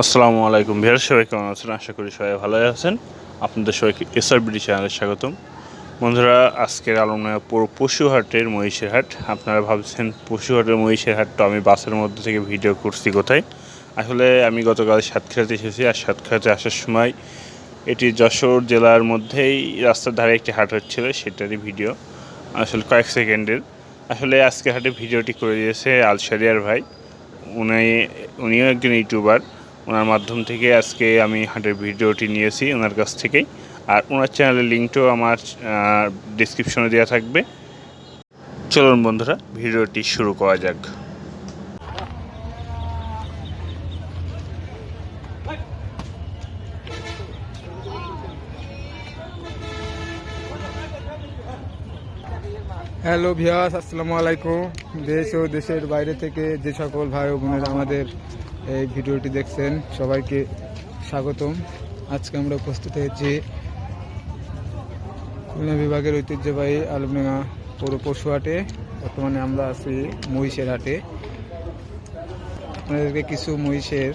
আসসালামু আলাইকুম ভিয়ার সবাই কেমন আছেন? আশা করি সবাই ভালোই আছেন। আপনাদের সবাইকে এসআরবিডি চ্যানেলে স্বাগতম। বন্ধুরা, আজকের আলমনায় পুরো পশু হাটের মহিষের হাট। আপনারা ভাবছেন, পশুহাটের মহিষের হাট তো আমি বাসের মধ্যে থেকে ভিডিও করছি কোথায়? আসলে আমি গতকাল সাতক্ষীরাতে এসেছি আর সাতক্ষীরাতে আসার সময় এটি যশোর জেলার মধ্যেই রাস্তার ধারে একটি হাট হচ্ছিল, সেটারই ভিডিও। আসলে কয়েক সেকেন্ডের। আসলে আজকে হাটে ভিডিওটি করে দিয়েছে আলসারিয়ার ভাই। উনি, উনিও একজন ইউটিউবার। ওনার মাধ্যম থেকে আজকে আমি হাটের ভিডিওটি নিয়েছি ওনার কাছ থেকেই। আর ওনার চ্যানেলের লিঙ্কটাও আমার ডিসক্রিপশনে দেওয়া থাকবে। চলুন বন্ধুরা, ভিডিওটি শুরু করা যাক। হ্যালো ভিয়াস আসসালামু আলাইকুম। দেশ ও দেশের বাইরে থেকে যে সকল ভাই ও বোনেরা আমাদের এই ভিডিওটি দেখছেন, সবাইকে স্বাগতম। আজকে আমরা উপস্থিত হয়েছি খুলনা বিভাগের ঐতিহ্যবাহী আলমডাঙ্গা পৌর পশু হাটে। বর্তমানে আমরা আছি মহিষের হাটে। আপনাদেরকে কিছু মহিষের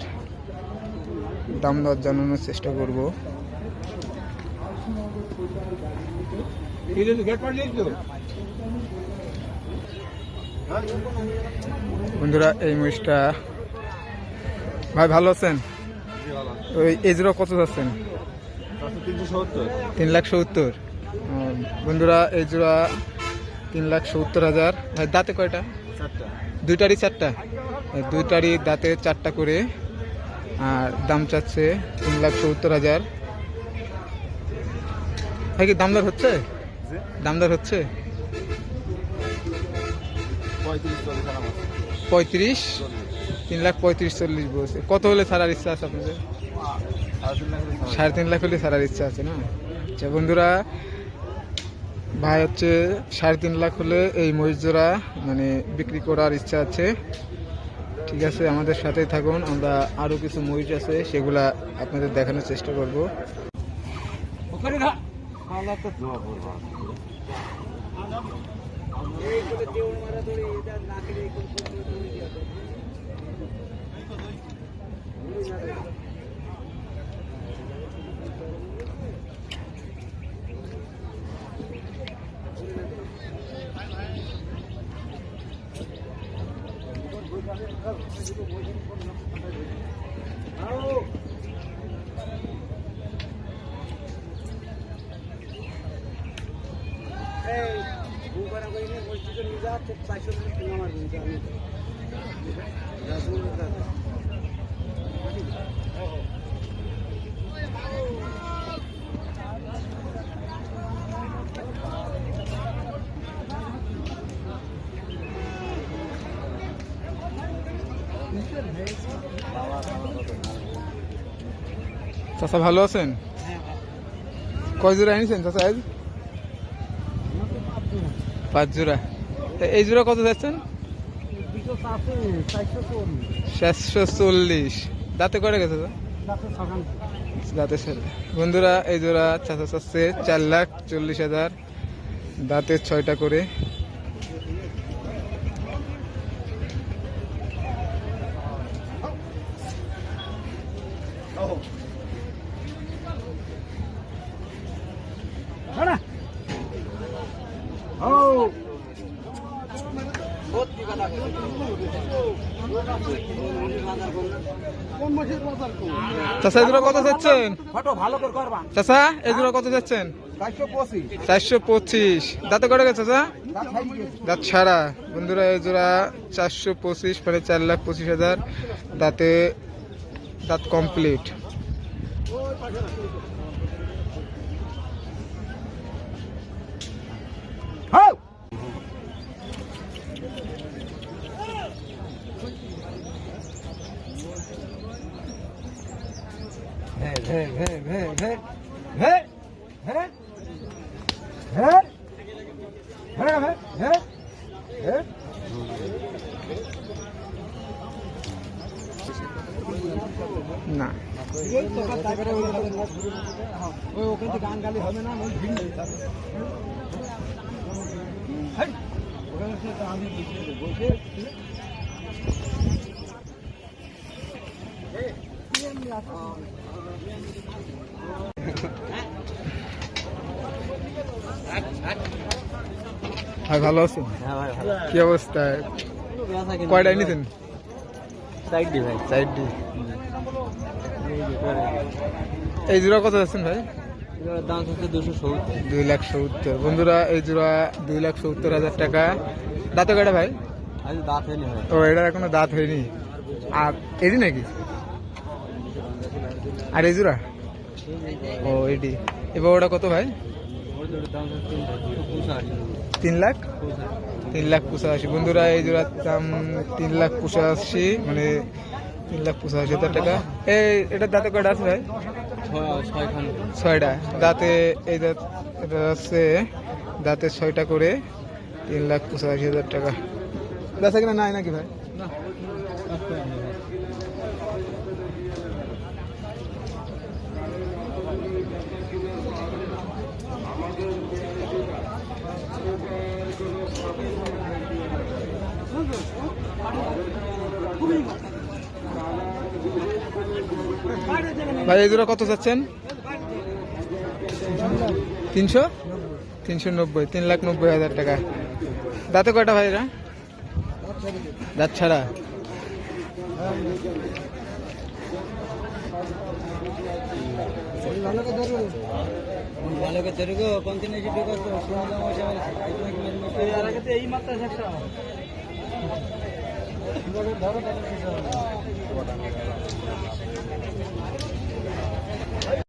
দাম দর জানানোর চেষ্টা করব। বন্ধুরা, এই মহিষটা ভাই ভালো আছেন? ওই এজরা কত যাচ্ছেন? তিন লাখ সত্তর। বন্ধুরা এই জোড়া তিন লাখ সত্তর হাজার। ভাই দাঁতে কয়টা? দুইটারই চারটা? দুইটারই দাঁতে চারটা করে। আর দাম চাচ্ছে তিন লাখ সত্তর হাজার। ভাই কি দামদার হচ্ছে? দামদার হচ্ছে? পঁয়ত্রিশ তিন লাখ পঁয়ত্রিশ চল্লিশ বলছে। কত হলে ছাড়ার ইচ্ছা আছে আপনাদের? সাড়ে তিন লাখ হলে ছাড়ার ইচ্ছা আছে না? আচ্ছা বন্ধুরা, ভাই হচ্ছে সাড়ে তিন লাখ হলে এই মহিষ জোড়া মানে বিক্রি করার ইচ্ছা আছে। ঠিক আছে, আমাদের সাথেই থাকুন, আমরা আরও কিছু মহিষ আছে, সেগুলা আপনাদের দেখানোর চেষ্টা করব। Hey, bu bana koyun, bu çocuğun imza atacak, saçını tutun ama imza atacak. চাচা ভালো আছেন? কয় জোড়া এনেছেন চাচা আজ পাঁচ জোড়া। এই জোড়া কত যাচ্ছেন চারশো চল্লিশ দাঁতে করে গেছে তো? দাঁতে ছেলে বন্ধুরা, এই জোড়া চাচা চাচ্ছে চার লাখ চল্লিশ হাজার। দাঁতে ছয়টা করে। চাচা এই জোড়া কত যাচ্ছেন এই জোড়া কত যাচ্ছেন চারশো পঁচিশ। দাঁতে করে গেছে চাচা দাঁত ছাড়া বন্ধুরা এই জোড়া চারশো পঁচিশ মানে চার লাখ পঁচিশ হাজার দাঁতে দাঁত কমপ্লিট না ভাই ভালো আছেন হ্যাঁ ভাই ভালো কি অবস্থা? কয়টায় নিতেন সাইড ভাই সাইড এই জোড়া কত যাচ্ছেন ভাই? দাম হচ্ছে দুশো সত্তর। দুই লাখ সত্তর। বন্ধুরা এই জোড়া দুই লাখ সত্তর হাজার টাকা। দাঁতে কয়টা ভাই? দাঁত হয়নি ও এটার এখনও দাঁত হয়নি। আর এডি নাকি? আর এই জোড়া? ও, এটি। এবার ওটা কত ভাই? তিন লাখ? তিন লাখ পঁচাশি। বন্ধুরা, এই জোড়ার দাম তিন লাখ পঁচাশি মানে তিন লাখ পঁচাশি হাজার টাকা। এই এটার দাঁতে কয়টা আছে ভাই? ছয়টা। দাঁতে এই দাঁত, এটা আছে, দাঁতে ছয়টা করে তিন লাখ পঁচাশি হাজার টাকা। বেচা কিনা নাই নাকি ভাই? ভাই জোড়া কত চাচ্ছেন তিনশো? তিনশো নব্বই, তিন লাখ নব্বই হাজার টাকা। দাঁতে কয়টা ভাই এরা? দাঁত ছাড়া। ভালোকে তেরুগো পঞ্চান্ন বিগত এই মাত্রা শেষা